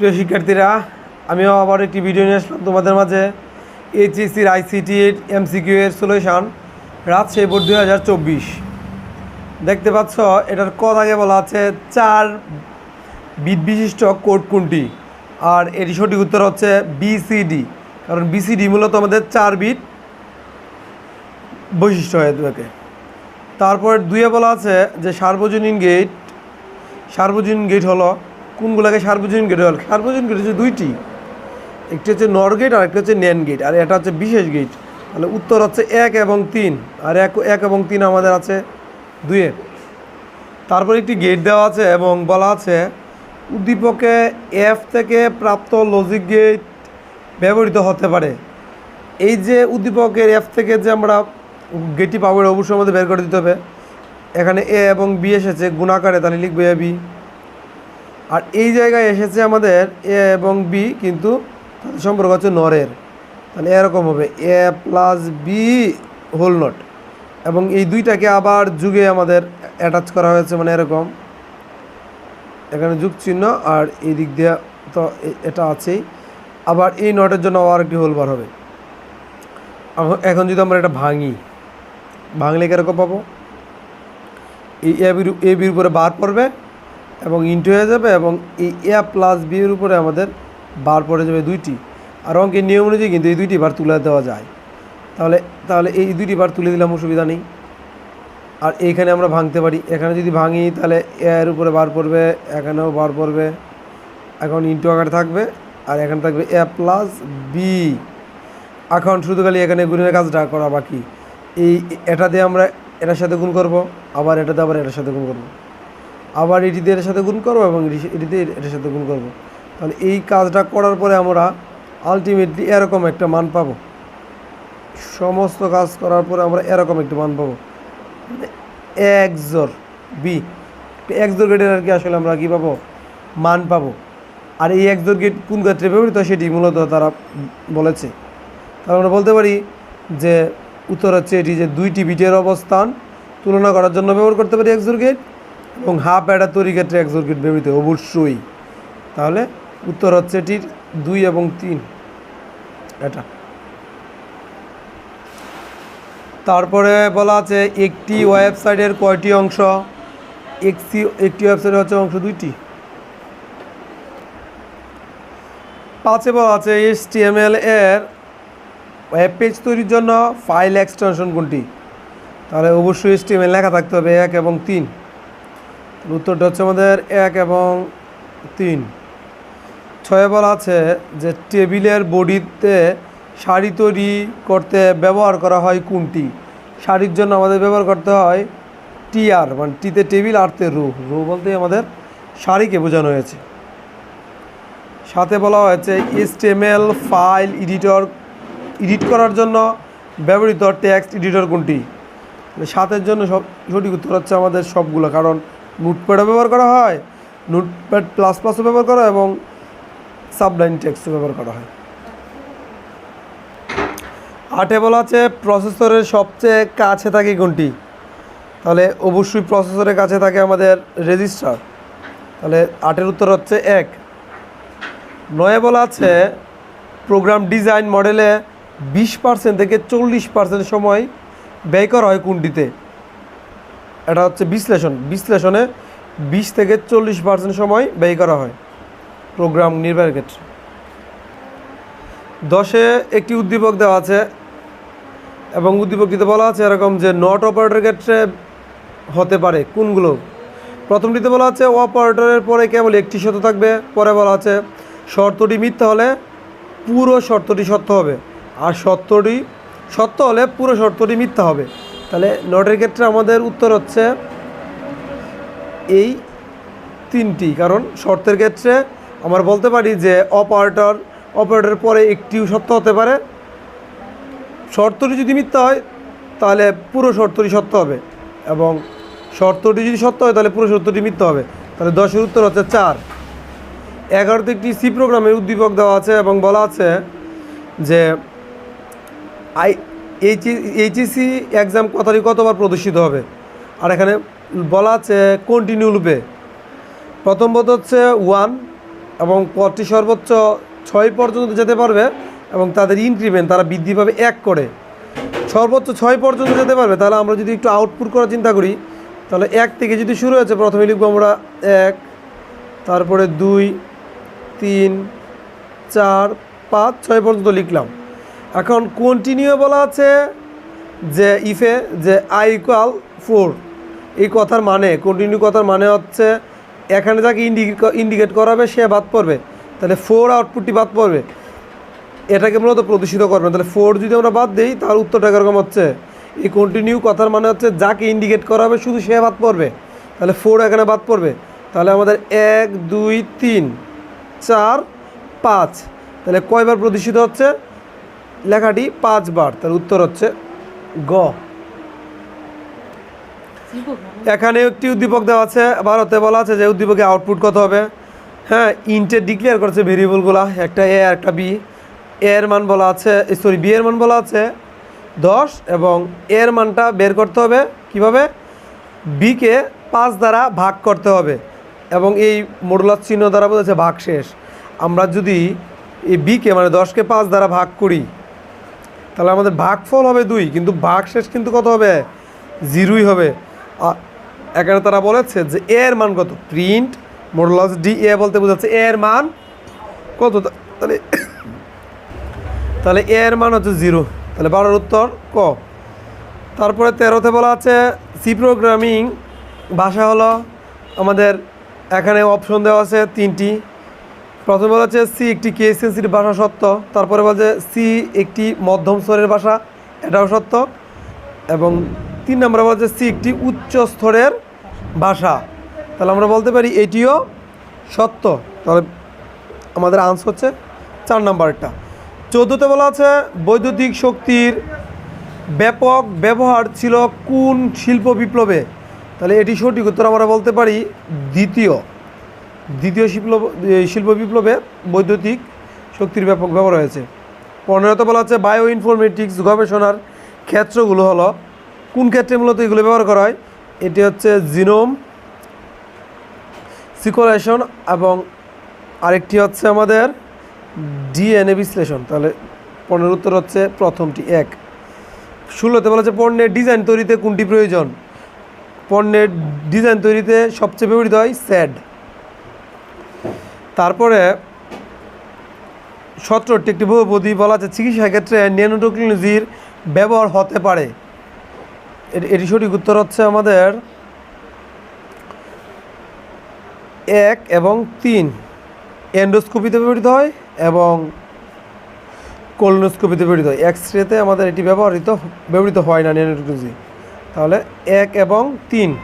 প্রিয় শিক্ষার্থীরা, আমিও আবার একটি ভিডিও নিয়ে আসলাম তোমাদের মাঝে। এইচএসির আইসিটি এমসিকিউ এর সলিউশন রাজশাহী বোর্ড দুই হাজার চব্বিশ। দেখতে পাচ্ছ, এটার কদ আগে বলা আছে, চার বিট বিশিষ্ট কোড কোনটি? আর এটি সঠিক উত্তর হচ্ছে বিসিডি কারণ বিসিডি মূলত আমাদের চার বিট বৈশিষ্ট্য হয় থাকে। তারপর দুয়ে বলা আছে যে সার্বজনীন গেট সার্বজনীন গেট হলো কোনগুলোকে সার্বজনীন গেট হল সার্বজনীন গেট হচ্ছে দুইটি। একটি হচ্ছে নর গেট আর একটা হচ্ছে ন্যান গেট আর এটা হচ্ছে বিশেষ গেট তাহলে উত্তর হচ্ছে এক এবং তিন। আর এক এক এবং তিন আমাদের আছে দুয়ে তারপর একটি গেট দেওয়া আছে এবং বলা আছে, উদ্দীপকে এফ থেকে প্রাপ্ত লজিক গেট ব্যবহৃত হতে পারে। এই যে উদ্দীপকের এফ থেকে যে আমরা গেটটি পাবো অবশ্যই আমাদের বের করে দিতে হবে। এখানে এ এবং বি এসেছে, গুণাকারে, তাহলে লিখব এ বি আর এই জায়গায় এসেছে আমাদের এ এবং বি, কিন্তু তাদের সম্পর্ক হচ্ছে নরের। তাহলে এরকম হবে, A plus B whole not. এবং এই দুইটাকে আবার যুগে আমাদের অ্যাটাচ করা হয়েছে মানে এরকম। এখানে যুগ চিহ্ন আর এই দিক দিয়ে তো এটা আছেই। আবার এই নটের জন্য আবার একটি হোল বার হবে। এখন- এখন যদি আমরা এটা ভাঙি, ভাঙলে কীরকম পাবো? এই এ বির এ বির উপরে বার পড়বে এবং ইন্টু হয়ে যাবে এবং এই এ প্লাস বি এর উপরে আমাদের বার পড়ে যাবে দুইটি। আর অঙ্কের নিয়ম অনুযায়ী কিন্তু এই দুইটি বার তুলে দেওয়া যায়। তাহলে তাহলে এই দুইটি বার তুলে দিলাম, অসুবিধা নেই। আর এইখানে আমরা ভাঙতে পারি। এখানে যদি ভাঙি, তাহলে এর উপরে বার পড়বে, এখানেও বার পড়বে। এখন ইন্টু আকারে থাকবে, আর এখানে থাকবে এ প্লাস বি এখন শুধু খালি এখানে গুণের কাজটা করা বাকি। এই, এটা দিয়ে আমরা এটার সাথে গুণ করব, আবার এটাতে আবার এটার সাথে গুণ করব। আবার এটি দিয়ে এটার সাথে গুণ করব এবং এটি- এটি দিয়ে এটার সাথে গুণ করব। তাহলে এই কাজটা করার পরে আমরা আলটিমেটলি এরকম একটা মান পাবো। সমস্ত কাজ করার পরে আমরা এরকম একটা মান পাবো। এক জোর বি একজোর গেটের আর কি আসলে আমরা কী পাবো? মান পাবো। আর এই এক জোর গেট কোন ক্ষেত্রে ব্যবহৃত সেটি মূলত তারা বলেছে। তাহলে আমরা বলতে পারি যে উত্তর হচ্ছে এটি যে দুইটি বিটের অবস্থান তুলনা করার জন্য ব্যবহার করতে পারি একজোর গেট এবং হাফ অ্যাডা তৈরি ক্ষেত্রে একজোর গেট ব্যবহৃত, অবশ্যই। তাহলে উত্তর হচ্ছে এটির দুই এবং তিন এটা তারপরে বলা আছে একটি ওয়েবসাইটের কয়টি অংশ? একটি একটি ওয়েবসাইটের হচ্ছে অংশ দুইটি। পাঁচে বলা আছে এইচটিএমএল এর ওয়েব পেজ তৈরির জন্য ফাইল এক্সটেনশন কোনটি? তাহলে অবশ্যই এইচটিএমএল লেখা থাকতে হবে এক এবং তিন। উত্তরটা হচ্ছে আমাদের এক এবং তিন। ছয়ে বলা আছে যে টেবিলের বডিতে শাড়ি তৈরি করতে ব্যবহার করা হয় কোনটি? শাড়ির জন্য আমাদের ব্যবহার করতে হয় টিআর মানে টিতে টেবিল আরতে রু। রু বলতে আমাদের শাড়িকে বোঝানো হয়েছে। সাথে বলা হয়েছে এসটিএমএল ফাইল এডিটর, এডিট করার জন্য ব্যবহৃত টেক্সট এডিটর কোনটি? সাতের জন্য সব সঠিক উত্তর হচ্ছে আমাদের সবগুলো, কারণ নোটপ্যাডও ব্যবহার করা হয়, নোটপ্যাড প্লাস প্লাসও ব্যবহার করা হয় এবং সাবলাইন টেক্সটও ব্যবহার করা হয়। আটে বলা আছে প্রসেসরের সবচেয়ে কাছে থাকে কোনটি? তাহলে অবশ্যই প্রসেসরের কাছে থাকে আমাদের রেজিস্টার। তাহলে আটের উত্তর হচ্ছে এক। নয়ে বলা আছে প্রোগ্রাম ডিজাইন মডেলে বিশ পার্সেন্ট থেকে চল্লিশ পার্সেন্ট সময় ব্যয় করা হয় কোনটিতে? এটা হচ্ছে বিশ্লেষণ। বিশ্লেষণে বিশ থেকে চল্লিশ পার্সেন্ট সময় ব্যয় করা হয় প্রোগ্রাম নির্বাহের ক্ষেত্রে। দশে একটি উদ্দীপক দেওয়া আছে এবং উদ্দীপকটিতে বলা আছে এরকম যে নট অপারেটরের ক্ষেত্রে হতে পারে। কোনগুলো? প্রথমটিতে বলা আছে অপারেটরের পরে কেবল একটি শর্ত থাকবে। পরে বলা আছে শর্তটি মিথ্যা হলে পুরো শর্তটি সত্য হবে। আর সত্যটি সত্য হলে পুরো শর্তটি মিথ্যা হবে। তাহলে নটের ক্ষেত্রে আমাদের উত্তর হচ্ছে এই তিনটি, কারণ শর্তের ক্ষেত্রে আমরা বলতে পারি যে অপারেটর অপারেটরের পরে একটিও সত্য হতে পারে। শর্তটি যদি মিথ্যা হয়, তাহলে পুরো শর্তটি সত্য হবে এবং শর্তটি যদি সত্য হয়, তাহলে পুরো শর্তটি মিথ্যা হবে। তাহলে দশের উত্তর হচ্ছে চার। এগারোতে একটি সি প্রোগ্রামের উদ্দীপক দেওয়া আছে এবং বলা আছে যে আই এইচ এইচএসি এক্সাম কথাটি কতবার প্রদর্শিত হবে? আর এখানে বলা আছে কন্টিনিউ লুপে প্রথম পদ হচ্ছে ওয়ান এবং পদটি সর্বোচ্চ ছয় পর্যন্ত যেতে পারবে এবং তাদের ইনক্রিমেন্ট তারা বৃদ্ধি পাবে এক করে। সর্বোচ্চ ছয় পর্যন্ত যেতে পারবে, তাহলে আমরা যদি একটু আউটপুট করার চিন্তা করি, তাহলে এক থেকে যদি শুরু হয়েছে, প্রথমে লিখব আমরা এক, তারপরে দুই, তিন, চার, পাঁচ, ছয় পর্যন্ত লিখলাম। এখন কন্টিনিউ বলা আছে যে ইফে যে আই ইকুয়াল ফোর এই কথার মানে কন্টিনিউ কথার মানে হচ্ছে, এখানে যাকে ইন্ডিকেট করাবে, সে বাদ পড়বে। তাহলে ফোর আউটপুটটি বাদ পড়বে। এটাকে মূলত প্রদূষিত করবে। তাহলে ফোর যদি আমরা বাদ দিই, তার উত্তরটা এরকম হচ্ছে? এই কন্টিনিউ কথার মানে হচ্ছে, যাকে ইন্ডিকেট করাবে, শুধু সে বাদ পড়বে। তাহলে ফোর এখানে বাদ পড়বে। তাহলে আমাদের এক, দুই, তিন, চার, পাঁচ। তাহলে কয়বার প্রদূষিত হচ্ছে? লেখাটি পাঁচবার, তার উত্তর হচ্ছে গ। এখানে একটি উদ্দীপক দেওয়া আছে, ভারতে বলা আছে যে উদ্দীপকে আউটপুট কত হবে? হ্যাঁ ইন্টে ডিক্লেয়ার করেছে ভেরিয়েবলগুলা একটা এ একটা বি এর মান বলা আছে সরি বি এর মান বলা আছে দশ এবং এর মানটা বের করতে হবে কীভাবে? বিকে পাঁচ দ্বারা ভাগ করতে হবে এবং এই মডুলার চিহ্ন দ্বারা বলেছে ভাগ শেষ আমরা যদি এই বিকে মানে দশকে পাঁচ দ্বারা ভাগ করি তাহলে আমাদের ভাগফল হবে দুই, কিন্তু ভাগ শেষ কিন্তু কত হবে? জিরোই হবে। এখানে তারা বলেছে যে এর মান কত? প্রিন্ট মডুলাস ডি এ বলতে বোঝাচ্ছে এর মান কত? তাহলে তাহলে এর মান হচ্ছে জিরো। তাহলে বারোর উত্তর ক? তারপরে তেরোতে বলা আছে সি প্রোগ্রামিং ভাষা হলো আমাদের এখানে অপশন দেওয়া আছে তিনটি। প্রথমে বলা হচ্ছে সি একটি সেন্সিটিভ ভাষা সত্য, তারপরে বলছে সি একটি মধ্যম স্তরের ভাষা, এটাও সত্য, এবং তিন নম্বরে বলছে সি একটি উচ্চ স্তরের ভাষা। তাহলে আমরা বলতে পারি এটিও সত্য। তাহলে আমাদের আনসার হচ্ছে চার নাম্বারটা। চোদ্দোতে বলা আছে বৈদ্যুতিক শক্তির ব্যাপক ব্যবহার ছিল কোন শিল্প বিপ্লবে? তাহলে এটি সঠিক উত্তর আমরা বলতে পারি দ্বিতীয়। দ্বিতীয় শিল্প শিল্প বিপ্লবে বৈদ্যুতিক শক্তির ব্যাপক ব্যবহার হয়েছে। পনেরোতে বলা হচ্ছে বায়ো ইনফরমেটিক্স গবেষণার ক্ষেত্রগুলো হলো, কোন ক্ষেত্রে মূলত এগুলো ব্যবহার করা হয়? এটি হচ্ছে জিনোম সিকোলেশন এবং আরেকটি হচ্ছে আমাদের ডিএনএ বিশ্লেষণ। তাহলে পণ্যের উত্তর হচ্ছে প্রথমটি, এক। ষোলোতে বলা হচ্ছে পণ্যের ডিজাইন তৈরিতে কোনটি প্রয়োজন? পণ্যের ডিজাইন তৈরিতে সবচেয়ে ব্যবহৃত হয় স্যাড। তারপরে সতেরোটি একটি বহুপদী বলা আছে, চিকিৎসা ক্ষেত্রে ন্যানোটেকনোলজির ব্যবহার হতে পারে। এটি- সঠিক উত্তর হচ্ছে আমাদের এক এবং তিন। এন্ডোস্কোপিতে ব্যবহৃত হয় এবং কোলনোস্কোপিতে ব্যবহৃত হয়। এক্স রেতে আমাদের এটি ব্যবহৃত ব্যবহৃত হয় না ন্যানোটেকনোলজি তাহলে এক এবং তিন।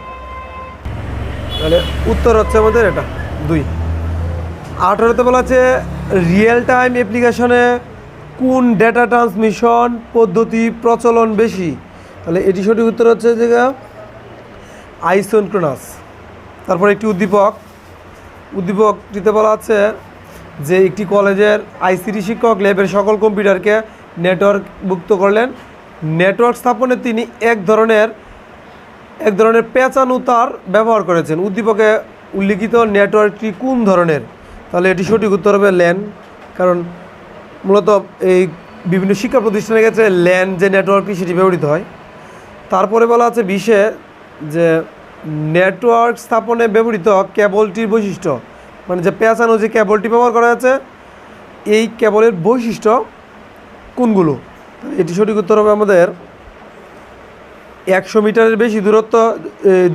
তাহলে উত্তর হচ্ছে আমাদের এটা, দুই। আঠারোতে বলা আছে রিয়েল টাইম অ্যাপ্লিকেশনে কোন ডেটা ট্রান্সমিশন পদ্ধতি প্রচলন বেশি? তাহলে এটি সঠিক উত্তর হচ্ছে যে আইসোনক্রোনাস তারপর একটি উদ্দীপক। উদ্দীপকটিতে বলা আছে যে একটি কলেজের আইসিটি শিক্ষক ল্যাবের সকল কম্পিউটারকে নেটওয়ার্ক নেটওয়ার্কভুক্ত করলেন। নেটওয়ার্ক স্থাপনে তিনি এক ধরনের এক ধরনের পেঁচানো তার ব্যবহার করেছেন। উদ্দীপকে উল্লিখিত নেটওয়ার্কটি কোন ধরনের? তাহলে এটি সঠিক উত্তর হবে ল্যান কারণ মূলত এই বিভিন্ন শিক্ষা প্রতিষ্ঠানের ক্ষেত্রে ল্যান যে নেটওয়ার্কটি সেটি ব্যবহৃত হয়। তারপরে বলা আছে বিশে যে নেটওয়ার্ক স্থাপনে ব্যবহৃত কেবলটির বৈশিষ্ট্য মানে যে পেঁচানো যে কেবলটি ব্যবহার করা আছে এই কেবলের বৈশিষ্ট্য কোনগুলো? এটি সঠিক উত্তর হবে আমাদের একশো মিটারের বেশি দূরত্ব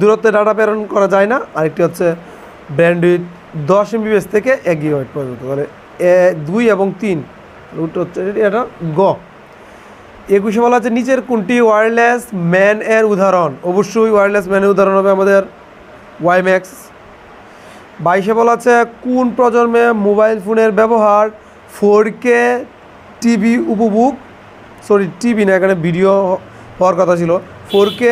দূরত্বে ডাটা প্রেরণ করা যায় না। আরেকটি হচ্ছে ব্যান্ডউইথ দশ এমবিএস থেকে এক গিগাবাইট পর্যন্ত। এ দুই এবং তিন। উত্তর হচ্ছে এটা গ। একুশে বলা আছে, নিচের কোনটি ওয়্যারলেস ম্যান এর উদাহরণ? অবশ্যই ওয়্যারলেস ম্যানের উদাহরণ হবে আমাদের ওয়াইম্যাক্স বাইশে বলা আছে, কোন প্রজন্মে মোবাইল ফোনের ব্যবহার ফোর কে টিভি উপভোগ সরি টিভি না, এখানে ভিডিও হওয়ার কথা ছিল। ফোর কে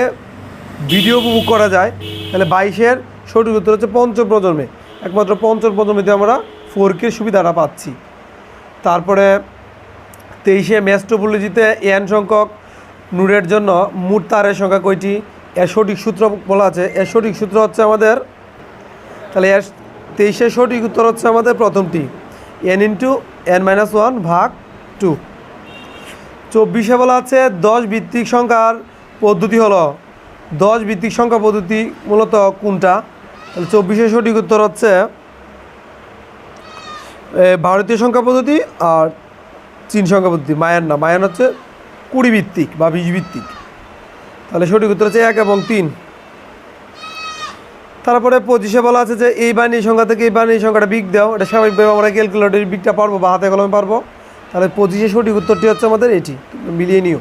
ভিডিও উপভোগ করা যায়। তাহলে বাইশের সঠিক উত্তর হচ্ছে পঞ্চম প্রজন্মে। একমাত্র পঞ্চম প্রজন্মেতে আমরা ফোর কে সুবিধাটা পাচ্ছি। তারপরে তেইশে ম্যাস্ট্রোপোলজিতে এন সংখ্যক, নূরের জন্য মোট তারের সংখ্যা কয়টি? এর সঠিক সূত্র বলা আছে। এর সঠিক সূত্র হচ্ছে আমাদের, তাহলে এর তেইশের সঠিক উত্তর হচ্ছে আমাদের প্রথমটি। N into n minus one ভাগ টু চব্বিশে বলা আছে দশ ভিত্তিক সংখ্যার পদ্ধতি হলো, দশ ভিত্তিক সংখ্যা পদ্ধতি মূলত কোনটা? তাহলে চব্বিশের সঠিক উত্তর হচ্ছে ভারতীয় সংখ্যা পদ্ধতি আর চীন সংখ্যা পদ্ধতি। মায়ান না, মায়ান হচ্ছে কুড়ি ভিত্তিক বা বিশ ভিত্তিক। তাহলে সঠিক উত্তর হচ্ছে এক এবং তিন। তারপরে পঁচিশে বলা আছে যে, এই বাহিনীর সংখ্যা থেকে এই বাহিনীর সংখ্যাটা বিগ দাও। এটা স্বাভাবিকভাবে আমরা ক্যালকুলেটরের বিগটা পারব বা হাতে কলমে পারব। তাহলে পঁচিশে সঠিক উত্তরটি হচ্ছে আমাদের এটি মিলিয়ে নিও।